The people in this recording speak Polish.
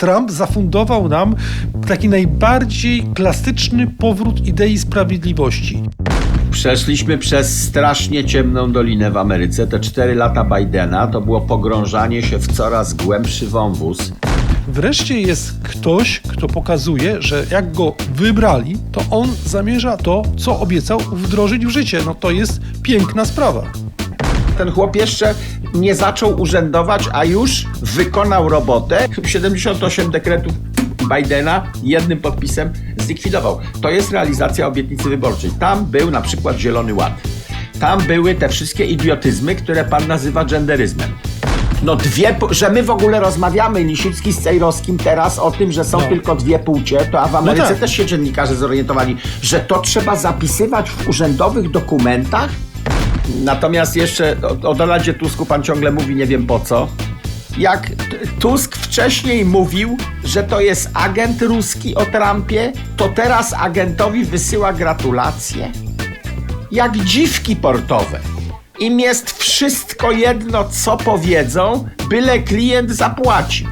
Trump zafundował nam taki najbardziej klasyczny powrót idei sprawiedliwości. Przeszliśmy przez strasznie ciemną dolinę w Ameryce. Te cztery lata Bidena to było pogrążanie się w coraz głębszy wąwóz. Wreszcie jest ktoś, kto pokazuje, że jak go wybrali, to on zamierza to, co obiecał, wdrożyć w życie. No to jest piękna sprawa. Ten chłop jeszcze nie zaczął urzędować, a już wykonał robotę. 78 dekretów Bidena jednym podpisem zlikwidował. To jest realizacja obietnicy wyborczej. Tam był na przykład Zielony Ład. Tam były te wszystkie idiotyzmy, które pan nazywa genderyzmem. No dwie, że my w ogóle rozmawiamy, Lisicki z Cejrowskim teraz o tym, że są No. tylko dwie płcie, to a w Ameryce tak. też się dziennikarze zorientowali, że to trzeba zapisywać w urzędowych dokumentach? Natomiast jeszcze o, o Donaldzie Tusku pan ciągle mówi, nie wiem po co. Jak Tusk wcześniej mówił, że to jest agent ruski o Trumpie, to teraz agentowi wysyła gratulacje. Jak dziwki portowe. Im jest wszystko jedno, co powiedzą, byle klient zapłaci.